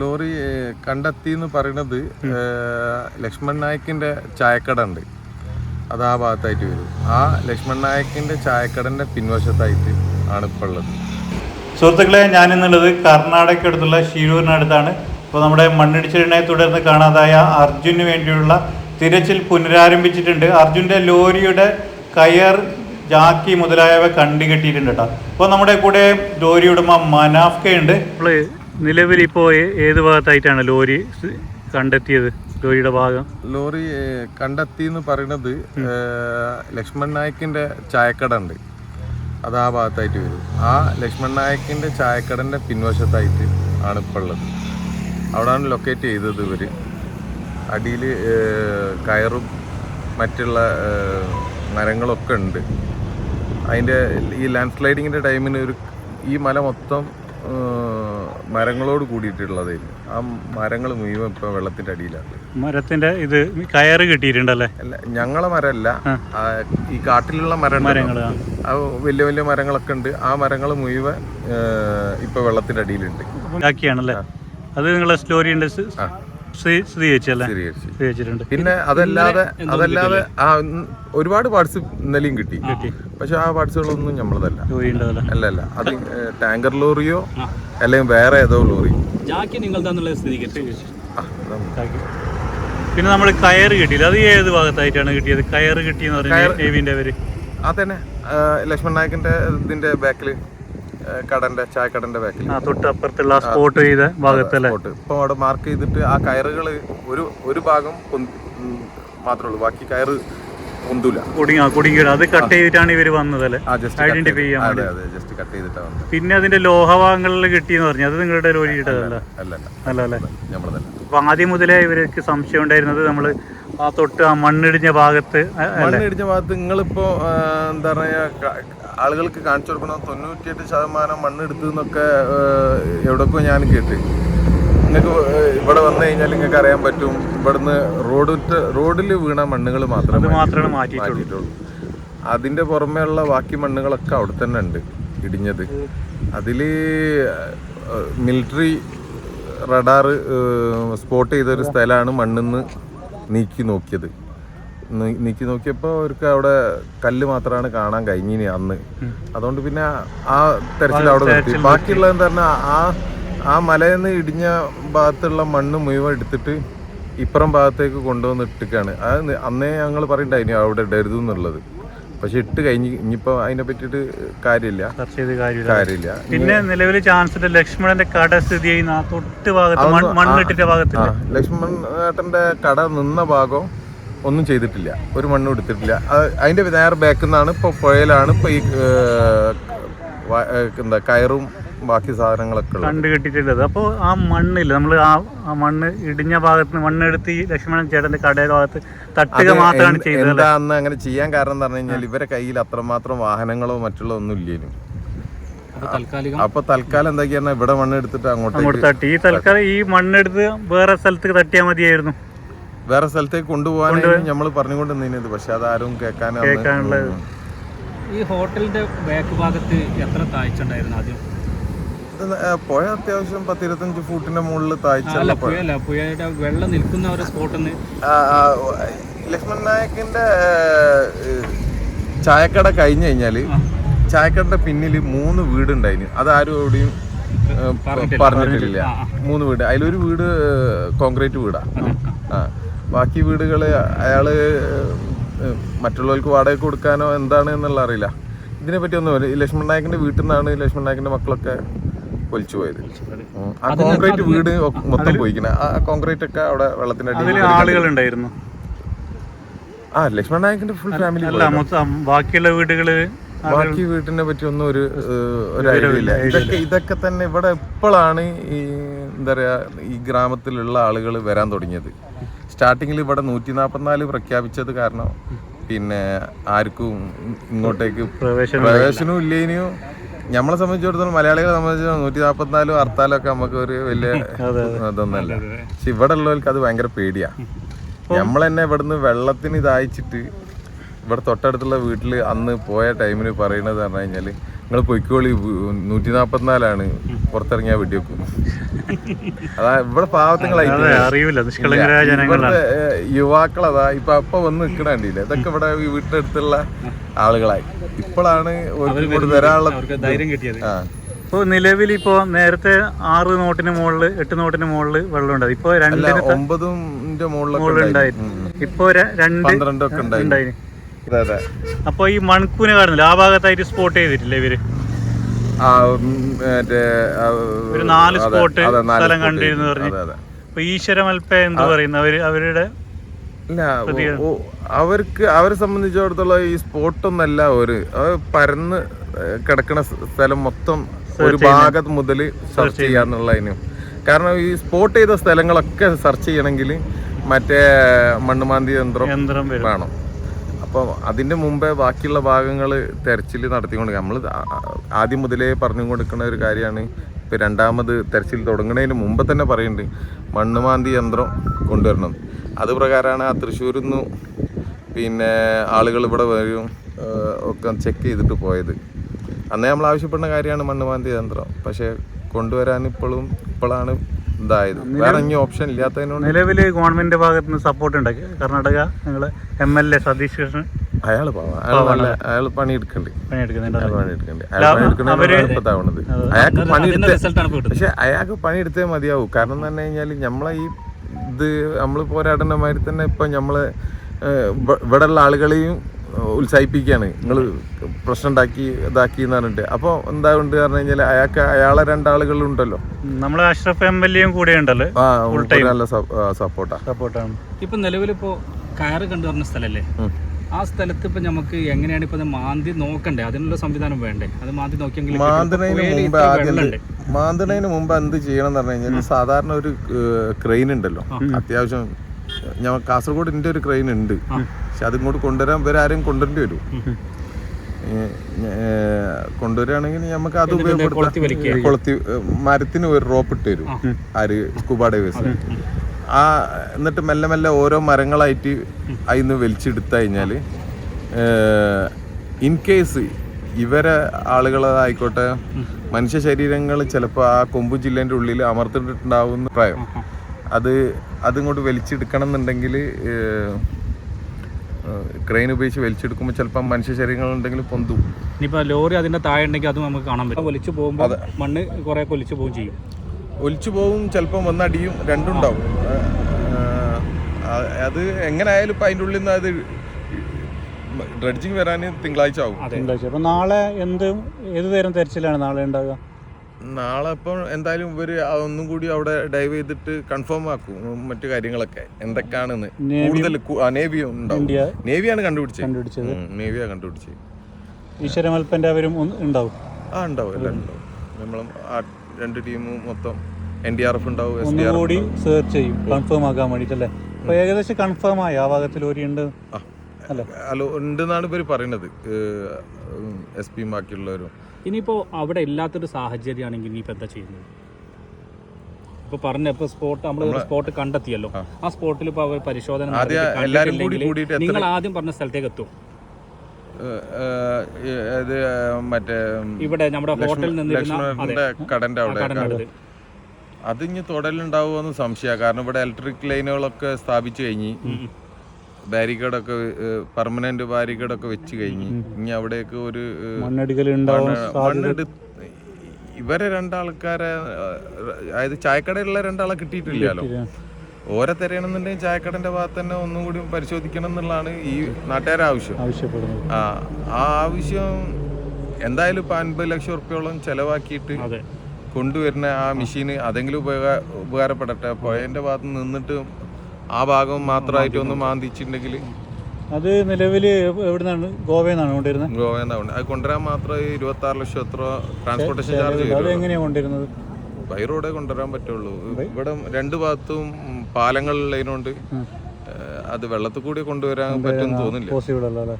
Lorry കണ്ടെത്തി എന്ന് പറയുന്നത് ലക്ഷ്മൺ നായക്കിന്റെ ചായക്കട ഉണ്ട് അത് ആ ഭാഗത്തായിട്ട് വരും. ആ ലക്ഷ്മൺ നായക്കിന്റെ ചായക്കടന്റെ പിൻവശത്തായിട്ട് ആണ് ഇപ്പോൾ ഉള്ളത് സുഹൃത്തുക്കളെ ഞാനിന്നുള്ളത് കർണാടക അടുത്തുള്ള ഷീരൂരിനടുത്താണ് ഇപ്പോൾ നമ്മുടെ മണ്ണിടിച്ചിലിനെ തുടർന്ന് കാണാതായ അർജുന് വേണ്ടിയുള്ള തിരച്ചിൽ പുനരാരംഭിച്ചിട്ടുണ്ട്. അർജുന്റെ ലോറിയുടെ കയർ ജാക്കി മുതലായവ കണ്ടുകെട്ടിയിട്ടുണ്ട് കേട്ടോ. അപ്പോൾ നമ്മുടെ കൂടെ ലോറി ഉടമ മനാഫ്കയുണ്ട്. നിലവിൽ ഇപ്പോൾ ഏത് ഭാഗത്തായിട്ടാണ് ലോറി കണ്ടെത്തിയത്? ലോറിയുടെ ഭാഗം. ലോറി കണ്ടെത്തി എന്ന് പറയുന്നത് ലക്ഷ്മൺ നായക്കിന്റെ ചായക്കട ഉണ്ട് അത് ആ ഭാഗത്തായിട്ട് വരും. ആ ലക്ഷ്മൺ നായക്കിന്റെ ചായക്കടന്റെ പിൻവശത്തായിട്ട് ആണ് ഇപ്പോൾ ഉള്ളത്. അവിടെയാണ് ലൊക്കേറ്റ് ചെയ്തത് ഇവർ. അടിയിൽ കയറും മറ്റുള്ള മരങ്ങളൊക്കെ ഉണ്ട്. അതിന്റെ ഈ ലാൻഡ് സ്ലൈഡിങ്ങിന്റെ ടൈമിന് ഒരു ഈ മല മൊത്തം മരങ്ങളോട് കൂടിയിട്ടുള്ളതായിരുന്നു ആ മരങ്ങൾ മുഴുവൻ ഇപ്പൊ വെള്ളത്തിന്റെ അടിയിലാണ്. മരത്തിന്റെ ഇത് കയറ് കിട്ടിയിട്ടുണ്ടല്ലേ? അല്ല ഞങ്ങളെ മരമല്ല. ഈ കാട്ടിലുള്ള മരം വലിയ വലിയ മരങ്ങളൊക്കെ ഉണ്ട്. ആ മരങ്ങൾ മുഴുവൻ ഇപ്പൊ വെള്ളത്തിന്റെ അടിയിലുണ്ട്. അത് നിങ്ങളെ സ്റ്റോറി സ്ഥിരീകരിച്ച് സ്ഥിരീകരിച്ചിട്ടുണ്ട് പിന്നെ അതല്ലാതെ അതല്ലാതെ ഒരുപാട് പാർട്സ് ഇന്നലെയും കിട്ടി. പക്ഷെ ആ പാർട്സുകളൊന്നും നമ്മളതല്ല അല്ല അല്ല. അത് ടാങ്കർ ലോറിയോ അല്ലെങ്കിൽ വേറെ ഏതോ ലോറി. പിന്നെ നമ്മൾ കയർ കിട്ടിയില്ല. അത് ഏത് ഭാഗത്തായിട്ടാണ് കിട്ടിയത്? കയർ കിട്ടിയെന്ന് പറഞ്ഞാൽ അതന്നെ. ലക്ഷ്മൺ നായകിന്റെ ഇതിന്റെ ബാക്കിൽ കടന്റെ ചായക്കടന്റെ ബാക്കിൽ തൊട്ടപ്പുറത്തുള്ള സ്പോട്ട് ചെയ്ത ഭാഗത്തല്ലേ ഇപ്പൊ അവിടെ മാർക്ക് ചെയ്തിട്ട് ആ കയറുകൾ ഒരു ഒരു ഭാഗം മാത്രമേ ഉള്ളൂ. ബാക്കി കയറ് അത് കട്ട് ചെയ്തിട്ടാണ് ഇവർ വന്നതല്ലേ ഐഡന്റിഫൈ ചെയ്യാൻ ജസ്റ്റ് കട്ട് ചെയ്തിട്ടാണ് പിന്നെ അതിന്റെ ലോഹഭാഗങ്ങളിൽ കിട്ടിയെന്ന് പറഞ്ഞു. അത് നിങ്ങളുടെ ലോറിയിട്ടതല്ല അല്ല അപ്പൊ ആദ്യം മുതലേ ഇവർക്ക് സംശയം ഉണ്ടായിരുന്നത് നമ്മൾ ആ തൊട്ട് ആ മണ്ണിടിഞ്ഞ ഭാഗത്ത് മണ്ണിടിഞ്ഞ ഭാഗത്ത് നിങ്ങളിപ്പോ എന്താ പറയാ ആളുകൾക്ക് കാണിച്ചു കൊടുക്കണം. തൊണ്ണൂറ്റിയെട്ട് ശതമാനം മണ്ണ് എടുത്തു എന്നൊക്കെ എവിടെക്കോ ഞാൻ കേട്ട്. നിങ്ങൾക്ക് ഇവിടെ വന്നു കഴിഞ്ഞാൽ നിങ്ങൾക്ക് അറിയാൻ പറ്റും. ഇവിടുന്ന് റോഡ് റോഡിൽ വീണ മണ്ണുകൾ മാത്രമേ മാത്രമേ മാറ്റിയിട്ടുള്ളൂ. അതിന്റെ പുറമേയുള്ള ബാക്കി മണ്ണുകളൊക്കെ അവിടെ തന്നെ ഉണ്ട് ഇടിഞ്ഞത്. അതിൽ മിലിറ്ററി റഡാർ സ്പോട്ട് ചെയ്തൊരു സ്ഥലമാണ് നിന്ന് നീക്കി നോക്കിയത്. നീക്കി നോക്കിയപ്പോൾ അവർക്ക് അവിടെ കല്ല് മാത്രമാണ് കാണാൻ കഴിഞ്ഞിനി അന്ന്. അതുകൊണ്ട് പിന്നെ ആ തെരച്ചിൽ അവിടെ നിർത്തി. ബാക്കിയുള്ള എന്താ പറഞ്ഞാൽ ആ ആ മലയിൽ നിന്ന് ഇടിഞ്ഞ ഭാഗത്തുള്ള മണ്ണ് മുഴുവൻ എടുത്തിട്ട് ഇപ്പുറം ഭാഗത്തേക്ക് കൊണ്ടുവന്ന് ഇട്ടിക്കാണ്. അത് അന്നേ ഞങ്ങൾ പറയണ്ടായിനി അവിടെ ഇടരുത് എന്നുള്ളത്. പക്ഷെ ഇട്ട് കഴിഞ്ഞ് ഇനിയിപ്പോ അതിനെ പറ്റിട്ട് കാര്യമില്ല. കാര്യമില്ല. പിന്നെ നിലവിൽ ചാൻസ് ലക്ഷ്മണന്റെ കട സ്ഥിതി ചെയ്യുന്ന തൊട്ട് ഭാഗത്ത് മണ്ണിട്ടിട്ട ഭാഗത്ത് ലക്ഷ്മൺ ഏട്ടന്റെ കട നിന്ന ഭാഗം ഒന്നും ചെയ്തിട്ടില്ല. ഒരു മണ്ണും എടുത്തിട്ടില്ല. അത് അതിന്റെ നേരെ ബാക്കിൽ നിന്നാണ് ഇപ്പോൾ പുഴയിലാണ് ഇപ്പോൾ ഈ എന്താ കയറും ബാക്കി സാധനങ്ങളൊക്കെ കണ്ടു കിട്ടിയിട്ടുള്ളത് അപ്പോൾ ആ മണ്ണില്ല നമ്മൾ ആ ആ മണ്ണ് ഇടിഞ്ഞ ഭാഗത്ത് നിന്ന് മണ്ണെടുത്ത് ഈ ലക്ഷ്മണൻ ചേട്ടന്റെ കടയുടെ ഭാഗത്ത് തട്ടുക മാത്രമാണ് ചെയ്തത് അന്ന് അങ്ങനെ ചെയ്യാൻ കാരണം എന്ന് പറഞ്ഞു കഴിഞ്ഞാൽ ഇവരെ കയ്യിൽ അത്രമാത്രം വാഹനങ്ങളോ മറ്റുള്ള ഒന്നും ഇല്ലേനും. അപ്പൊ തൽക്കാലം എന്താ ഇവിടെ മണ്ണെടുത്തിട്ട് അങ്ങോട്ട് അങ്ങോട്ടേക്ക് തട്ടി. ഈ തൽക്കാലം ഈ മണ്ണെടുത്ത് വേറെ സ്ഥലത്ത് തട്ടിയാൽ മതിയായിരുന്നു. വേറെ സ്ഥലത്തേക്ക് കൊണ്ടുപോകാനാണ് നമ്മൾ പറഞ്ഞുകൊണ്ട് നിന്നത് പക്ഷെ അതാരും കേൾക്കാനുള്ള ഉം. ഈ ഹോട്ടലിന്റെ ബാക്ക് ഭാഗത്ത് എത്ര താഴ്ച ഉണ്ടായിരുന്നു ആദ്യം? പുഴ അത്യാവശ്യം പത്തിരുപത്തഞ്ച് ഫൂട്ടിന്റെ മുകളിൽ താഴ്ച പുഴയുടെ വെള്ളം നിൽക്കുന്ന ഒരു സ്പോട്ടിന്ന് ലക്ഷ്മൺ നായക്കിന്റെ ചായക്കട കഴിഞ്ഞു കഴിഞ്ഞാൽ ചായക്കടയുടെ പിന്നിൽ മൂന്ന് വീടുണ്ടായിരുന്നു അതാരും എവിടെയും പറഞ്ഞിട്ടില്ല. മൂന്ന് വീട്. അതിലൊരു വീട് കോൺക്രീറ്റ് വീടാ. ആ. ബാക്കി വീടുകൾ അയാൾ മറ്റുള്ളവർക്ക് വാടക കൊടുക്കാനോ എന്താണ് എന്നുള്ള അറിയില്ല. ഇതിനെ പറ്റി ഒന്നും ലക്ഷ്മൺ നായകിന്റെ വീട്ടിൽ നിന്നാണ് ലക്ഷ്മൺ നായകിന്റെ മക്കളൊക്കെ പൊലിച്ചു പോയത്. ആ കോൺക്രീറ്റ് വീട് മൊത്തം പോയിക്കണേ. ആ കോൺക്രീറ്റ് ഒക്കെ അവിടെ വെള്ളത്തിന്റെ അടിയിൽ ആളുകൾ ഉണ്ടായിരുന്നു. ആ ലക്ഷ്മൺ നായകിന്റെ ഫുൾ ഫാമിലി ബാക്കിയുള്ള വീടുകൾ ബാക്കി വീട്ടിനെ പറ്റി ഒന്നും ഒരു ഒരു ഐഡിയ ഇല്ല. ഇതൊക്കെ ഇതൊക്കെ തന്നെ ഇവിടെ ഇപ്പോഴാണ് ഈ എന്താ പറയാ ഈ ഗ്രാമത്തിലുള്ള ആളുകൾ വരാൻ തുടങ്ങിയത്. സ്റ്റാർട്ടിങ്ങിൽ ഇവിടെ നൂറ്റി നാൽപ്പത്തിനാല് പ്രഖ്യാപിച്ചത് കാരണം പിന്നെ ആർക്കും ഇങ്ങോട്ടേക്ക് പ്രവേശനം പ്രവേശനവും ഇല്ലേനും നമ്മളെ സംബന്ധിച്ചിടത്തോളം മലയാളികളെ സംബന്ധിച്ചിടത്തോളം നൂറ്റി നാൽപ്പത്തിനാലും ഹർത്താലും ഒക്കെ നമുക്ക് ഒരു വലിയ ഇതൊന്നല്ല പക്ഷെ ഇവിടെ ഉള്ളവർക്ക് അത് ഭയങ്കര പേടിയാ. നമ്മൾ തന്നെ ഇവിടുന്ന് വെള്ളത്തിന് ഇതായിച്ചിട്ട് ഇവിടെ തൊട്ടടുത്തുള്ള വീട്ടിൽ അന്ന് പോയ ടൈമിന് പറയണത് പറഞ്ഞു കഴിഞ്ഞാൽ നിങ്ങൾ പൊയ്ക്കോളി നൂറ്റി നാപ്പത്തിനാലാണ് പുറത്തിറങ്ങിയാ വെടിവെക്കും അതാ ഇവിടെ അതെ പാവത്തങ്ങളായിട്ട് അറിയില്ല ഇവിടുത്തെ ഏഹ്, യുവാക്കളതാ ഇപ്പൊ അപ്പൊ വന്ന് നിക്കണില്ല ഇതൊക്കെ ഇവിടെ ഈ വീട്ടിനടുത്തുള്ള ആളുകളായി. ഇപ്പോഴാണ് ഇങ്ങോട്ട് വരാനുള്ള ധൈര്യം കിട്ടിയത്. ആ. ഇപ്പോൾ നിലവിൽ ഇപ്പോൾ നേരത്തെ ആറ് നോട്ടിന് മുകളിൽ എട്ട് നോട്ടിന് മുകളിൽ വെള്ളം ഉണ്ടായി ഇപ്പോൾ അല്ല രണ്ടിന് ഉണ്ടായിരുന്നു. ഉം. ഇപ്പോൾ രണ്ട് പന്ത്രണ്ടൊക്കെ ഉണ്ടായി. ഉണ്ടായി. അതെ അതെ. അപ്പോൾ ഈ മൺകൂന കാണുന്നില്ല ആ ഭാഗത്തായിട്ട് സ്പോട്ട് ചെയ്തിട്ടില്ലേ ഇവർ? ഒരു നാല് സ്പോട്ട് സ്ഥലം കണ്ടിരുന്നു. പറഞ്ഞു. അപ്പൊ ഈശ്വര മൽപ്പ എന്ത് പറയുന്നു? അവർ അവരുടെ അവർക്ക് അവരെ സംബന്ധിച്ചിടത്തോളം ഈ സ്പോട്ടൊന്നല്ല ഒരു പരന്ന് കിടക്കുന്ന സ്ഥലം മൊത്തം ഒരു ഭാഗത്ത് മുതൽ സെർച്ച് ചെയ്യാന്നുള്ളതിനും. കാരണം ഈ സ്പോട്ട് ചെയ്ത സ്ഥലങ്ങളൊക്കെ സെർച്ച് ചെയ്യണമെങ്കിൽ മറ്റേ മണ്ണുമാന്തി യന്ത്രം വേണം. അപ്പോൾ അതിന്റെ മുമ്പേ ബാക്കിയുള്ള ഭാഗങ്ങൾ തെരച്ചിൽ നടത്തിക്കൊണ്ട് നമ്മൾ ആദ്യം മുതലേ പറഞ്ഞു കൊടുക്കുന്ന ഒരു കാര്യമാണ്. ഇപ്പോൾ രണ്ടാമത് തെരച്ചിൽ തുടങ്ങുന്നതിന് മുമ്പ് തന്നെ പറയുന്നുണ്ട് മണ്ണുമാന്തി യന്ത്രം കൊണ്ടുവരണം. അത് പ്രകാരമാണ് ആ തൃശ്ശൂരിൽ നിന്ന് പിന്നെ ആളുകൾ ഇവിടെ വരും ഒക്കെ ചെക്ക് ചെയ്തിട്ട് പോയത്. അന്നേ നമ്മൾ ആവശ്യപ്പെടുന്ന കാര്യമാണ് മണ്ണുമാന്തി യന്ത്രം. പക്ഷേ കൊണ്ടുവരാൻ ഇപ്പോഴും ഇപ്പോഴാണ് ഇതായത്. വേറെ ഇനി ഓപ്ഷൻ ഇല്ലാത്തതിനോട് നിലവിൽ ഗവൺമെന്റ് ഭാഗത്ത് നിന്ന് സപ്പോർട്ട് ഉണ്ടാക്കി കർണാടക ഞങ്ങൾ M L A Satheesh Krishnan അയാൾ പണിയെടുക്കണ്ട്. അയാൾക്ക് പണിയെടുത്ത പക്ഷെ അയാൾക്ക് പണിയെടുത്തേ മതിയാവും. കാരണം എന്ന് പറഞ്ഞു കഴിഞ്ഞാൽ നമ്മളെ ഈ ഇത് നമ്മൾ പോരാടുന്ന മാതിരി തന്നെ ഇപ്പൊ നമ്മൾ ഇവിടെ ഉള്ള ആളുകളെയും ഉത്സാഹിപ്പിക്കുകയാണ്. നിങ്ങൾ പ്രശ്നം ഉണ്ടാക്കി ഇതാക്കി എന്ന് പറഞ്ഞിട്ട്. അപ്പോൾ എന്താ ഉണ്ട് പറഞ്ഞു കഴിഞ്ഞാൽ അയാൾക്ക് അയാളെ രണ്ടാളുകളുണ്ടല്ലോ നമ്മളെ അഷ്റഫ് എം എൽ എയും കൂടെ ഉണ്ടല്ലോ. നല്ല സപ്പോർട്ടാ സപ്പോർട്ടാണ് ഇപ്പൊ നിലവിലിപ്പോ കയറ് കണ്ടു പറഞ്ഞ സ്ഥലല്ലേ? ആ സ്ഥലത്ത് ഇപ്പൊ നമുക്ക് എങ്ങനെയാണ് ഇപ്പൊ മാന്തി നോക്കണ്ടേ? അതിനുള്ള സംവിധാനം വേണ്ടേ? അത് മാന്തി നോക്കിയെങ്കിൽ മാന്തണതിന് മുമ്പ് എന്ത് ചെയ്യണം എന്ന് പറഞ്ഞു കഴിഞ്ഞാൽ സാധാരണ ഒരു ക്രെയിൻ ഉണ്ടല്ലോ. അത്യാവശ്യം ഞാൻ കാസർഗോഡ് എന്റെ ഒരു ക്രെയിൻ ഉണ്ട്. പക്ഷെ അത് ഇങ്ങോട്ട് കൊണ്ടുവരാൻ ഇവരെ ആരെയും കൊണ്ടുവരേണ്ടി വരും. കൊണ്ടുവരികയാണെങ്കിൽ നമുക്ക് അത് ഉപയോഗപ്പെടുത്താം. കൊളുത്തി മരത്തിന് ഒരു റോപ്പ് ഇട്ട് തരും. ആര് സ്കൂബ ഡൈവേഴ്സ് ആ എന്നിട്ട് മെല്ലെ മെല്ലെ ഓരോ മരങ്ങളായിട്ട് അതിന്ന് വലിച്ചെടുത്തു കഴിഞ്ഞാൽ ഇൻ കേസ് ഇവരെ ആളുകളായിക്കോട്ടെ മനുഷ്യ ശരീരങ്ങൾ ചിലപ്പോൾ ആ കൊമ്പു ജില്ലേന്റെ ഉള്ളിൽ അമർത്തിട്ടുണ്ടാവുന്ന പ്രായം. അത് അതിങ്ങോട്ട് വലിച്ചെടുക്കണം എന്നുണ്ടെങ്കിൽ ക്രെയിൻ ഉപയോഗിച്ച് വലിച്ചെടുക്കുമ്പോൾ ചിലപ്പോൾ മനുഷ്യ ശരീരങ്ങൾ ഉണ്ടെങ്കിൽ പൊന്തും. ഇനിയിപ്പോൾ ലോറി അതിന്റെ താഴെ ഉണ്ടെങ്കിൽ അത് നമുക്ക് കാണാൻ പറ്റും. വലിച്ചു പോകുമ്പോൾ മണ്ണ് കുറെ ഒലിച്ചു പോകും ചെയ്യും. ഒലിച്ചു പോകും ചിലപ്പം വന്നടിയും രണ്ടും ഉണ്ടാവും. അത് എങ്ങനെ ആയാലും ഇപ്പം അതിന്റെ ഉള്ളിൽ നിന്ന് അത് ഡ്രഡ്ജിങ് വരാൻ തിങ്കളാഴ്ച ആവും. തിങ്കളാഴ്ച അപ്പം നാളെ എന്ത് ഏത് തരം തെരച്ചിലാണ് നാളെ ഉണ്ടാവുക? നാളെ ഇപ്പം എന്തായാലും ഇവർ ഒന്നും കൂടി അവിടെ ഡൈവ് ചെയ്തിട്ട് കൺഫേം ആക്കും മറ്റു കാര്യങ്ങളൊക്കെ. എന്തൊക്കെയാണെന്ന്. കൂടുതൽ നേവി ഉണ്ടാവും. നേവിയാണ് കണ്ടുപിടിച്ചത്. കണ്ടുപിടിച്ചത്. നേവിയാണ് കണ്ടുപിടിച്ചത്. ഈശ്വരമൽപ്പന്റെ അവരും ഉണ്ടാവും. ആ ഉണ്ടാവും എല്ലാം ഉണ്ടാവും. നമ്മൾ ആ രണ്ട് ടീമും മൊത്തം എൻ ഡി ആർ എഫ് ഉണ്ടാവും എസ് ഡി ആർ ഒന്നുകൂടി സെർച്ച് ചെയ്യും കൺഫേം ആക്കാൻ വേണ്ടിട്ടല്ലേ? അപ്പൊ ഏകദേശം കൺഫേം ആയി. ആ ഭാഗത്തിൽ ഒരു ഉണ്ട്. ഹലോ ഉണ്ടെന്നാണ് ഇവർ പറയുന്നത്. എസ് പിയും ബാക്കിയുള്ളവരും. ഇനിയിപ്പോ അവിടെ ഇല്ലാത്തൊരു സാഹചര്യമാണെങ്കിൽ ഇനിയിപ്പോൾ എന്താ ചെയ്യുന്നത്? ഇപ്പൊ പറഞ്ഞ ഇപ്പൊ സ്പോട്ട് നമ്മൾ സ്പോട്ട് കണ്ടെത്തിയല്ലോ. ആ. സ്പോട്ടിൽ ഇപ്പൊ അവർ പരിശോധന നിങ്ങൾ ആദ്യം പറഞ്ഞ സ്ഥലത്തേക്ക് എത്തും ഇത് മറ്റേ ഇവിടെ നമ്മുടെ ഹോട്ടലിൽ നിന്നിരുന്ന കടന്റെ അവിടെ. അത് ഇനി തുടലുണ്ടാവുമെന്ന് സംശയമാണ് കാരണം ഇവിടെ ഇലക്ട്രിക് ലൈനുകളൊക്കെ സ്ഥാപിച്ചു കഴിഞ്ഞ്. ബാരിക്കേഡൊക്കെ പെർമനന്റ് ബാരിക്കേഡൊക്കെ വെച്ച് കഴിഞ്ഞ് ഇനി അവിടേക്ക് ഒരു ഇവരെ രണ്ടാൾക്കാരെ അതായത് ചായക്കടയിലുള്ള രണ്ടാളെ കിട്ടിയിട്ടില്ലല്ലോ. ഓരെ തിരയണമെന്നുണ്ടെങ്കിൽ ചായക്കടന്റെ ഭാഗത്ത് തന്നെ ഒന്നും കൂടി പരിശോധിക്കണം എന്നുള്ളതാണ് ഈ നാട്ടുകാരെ ആവശ്യം. ആ ആ ആവശ്യം എന്തായാലും ഇപ്പൊ അൻപത് ലക്ഷം ഉറുപ്പ്യോളം ചെലവാക്കിയിട്ട് കൊണ്ടുവരുന്ന ആ മെഷീന് അതെങ്കിലും ഉപയോഗ ഉപകാരപ്പെടട്ടെ. പുഴേന്റെ ഭാഗത്ത് നിന്നിട്ട് ആ ഭാഗം മാത്രമായിട്ട് ഒന്ന് മാന്തിച്ചിട്ടുണ്ടെങ്കിൽ അത് നിലവിൽ എവിടെ നിന്നാണ് ഗോവയിൽ നിന്നാണ് കൊണ്ടുവരുന്നത്. ഗോവന്നാവുണ്ട് അത് കൊണ്ടുവരാൻ മാത്രം ഇരുപത്തി ആറ് ലക്ഷം എത്ര ട്രാൻസ്പോർട്ടേഷൻ ചാർജ് അത് വരും കൊണ്ടിരുന്നത് ബൈ റോഡേ കൊണ്ടുവരാൻ പറ്റുള്ളൂ. ഇവിടെ രണ്ട് ഭാഗത്തും പാലങ്ങളുള്ളതിനോണ്ട് അത് വെള്ളത്തിൽ കൂടി കൊണ്ടുവരാൻ പറ്റുമെന്ന് തോന്നില്ല പോസിബിൾ അല്ല.